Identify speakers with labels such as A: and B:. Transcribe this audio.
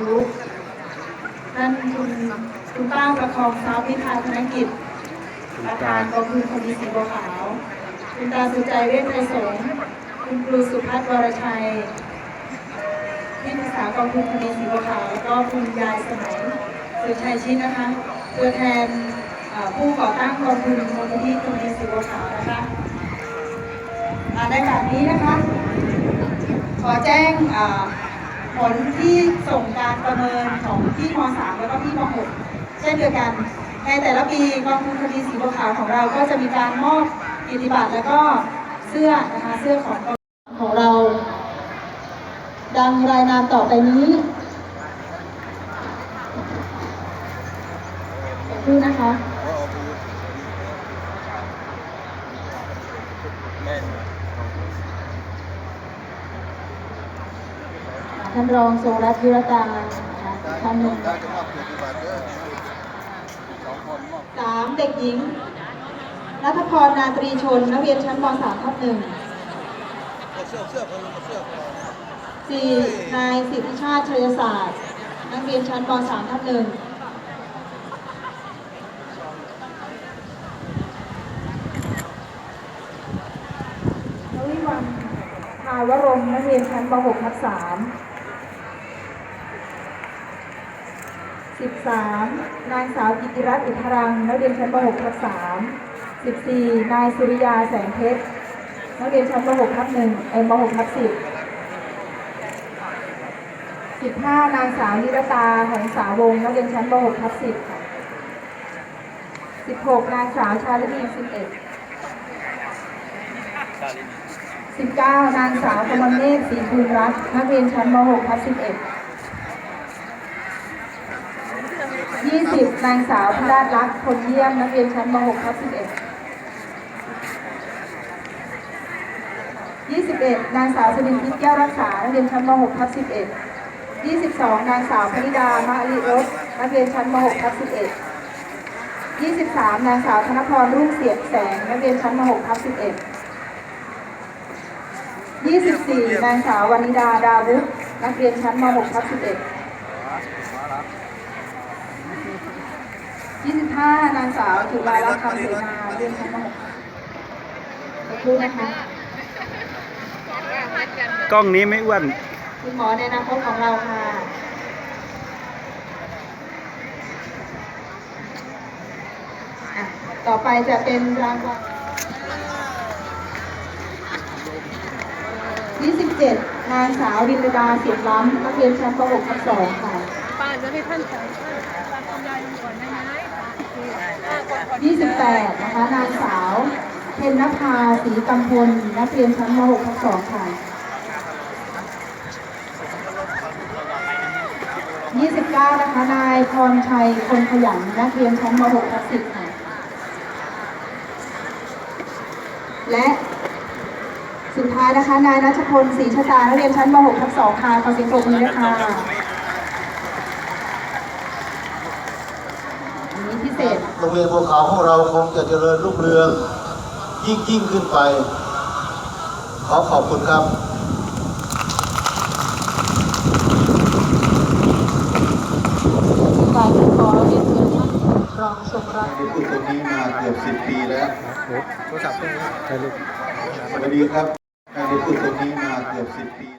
A: ยุท่านคุณคุณป้าประคองทรัพย์พิพาธนกิจ ประธานกองทุนคนดีสีบัวขาว คุณตาสุใจเวชไทยสงฆ์คุณครูสุพัฒน์วรชัยที่ปรึกษากองทุนคนดีสีบัวขาวแล้วก็คุณยายสมัยสุชัยชิดนะคะตัวแทนเอ่อผู้ก่อตั้งกองทุนมูลนิธิคนดีสีบัวขาวนะคะอ่าในแบบนี้นะคะ ขอแจ้งเอ่อ ผลที่ส่งการประเมินของที่ม .3 แล้วก็ที่ม .6 เช่นเดียวกัน ในแต่ละปีกองทุนคดีสีบัวขาวของเราก็จะมีการมอบกิติบัตรแล้วก็เสื้อนะคะเสื้อของของเรา ดังรายนามต่อไปนี้ขอบคุณนะคะ ท่านรองทรงรัตน์ยุรตานะคะท่านหนึ่งสามเด็กหญิงนัทพรนาตรีชนนักเรียนชั้นม .3 ทับหนึ่งสี่นายสิทธิชาติชัยศาสตร์ นักเรียนชั้นม .3 ทับหนึ่งนวิวันภาวรมนักเรียนชั้นป .6 ทับ3 13 นางสาวกิติรัตน์อุทรังนักเรียนชั้นป .6 ทับ3 14 นายสุริยาแสงเพชรนักเรียนชั้นป .6 ทับ1เอ็มป .6 ทับ10 15 นางสาวนิรตาหงสาวงนักเรียนชั้นป .6 ทับ10 16 นางสาวชาลินี11 19 นางสาวกมลเนศรีภูมิรัตน์นักเรียนชั้นม .6 ทับ11 20 นางสาวพราชรักษ์คนเยี่ยม นักเรียนชั้นม .6 ทับ11 21 นางสาวสลินทิพย์แก้วรักษา นักเรียนชั้นม .6 ทับ11 22 นางสาวพนิดามาลิรสนักเรียนชั้นม .6 ทับ11 23 นางสาวธนพรรุ่งเสียงแสง นักเรียนชั้นม .6 ทับ11 24 นางสาววนิดา ดาวุฒนักเรียนชั้นม .6 ทับ11 25 นางสาวจุฬาลักษณ์คำเสนาเรียนชั้นม .6 ขอบคุณนะคะ
B: กล้องนี้ไม่อ้วน
A: คุณหมอในอนาคตของเราค่ะ อะ ต่อไปจะเป็นรางวัล27นางสาวดินดาเสียงล้ำนักเรียนชั้นป .6 ทับ2ค่ะ
C: ป้าจะให้ท่านใส่ท่านรับกำไรลงก่อนได้ไหมอ่ากดกด
A: 28 นะคะ นางสาวเพญนภาศรีกำพลนักเรียนชั้นม .6 ทับ2ค่ะ 29 นะคะ นายพรชัย คนขยัน นักเรียนชั้นม .6 ทับ10ค่ะ และสุดท้ายนะคะ นายนัชพลศรีชะตา นักเรียนชั้นม .6 ทับ2ค่ะ ขอเสียงปรบมือด้วยค่ะอันนี้พิ เศษ
D: โรงเรียนบัวขาวของเราคงจะเจริญรุ่งเรือง ยิ่งยิ่งขึ้นไป ขอขอบคุณครับ
A: การขอเรียนเชิญท่านรองสมรัก
D: ได้พูดตรงนี้มาเกือบสิบปีแล้ว
B: โทรศัพท์ถ่ายรูป
D: สวัสดีครับ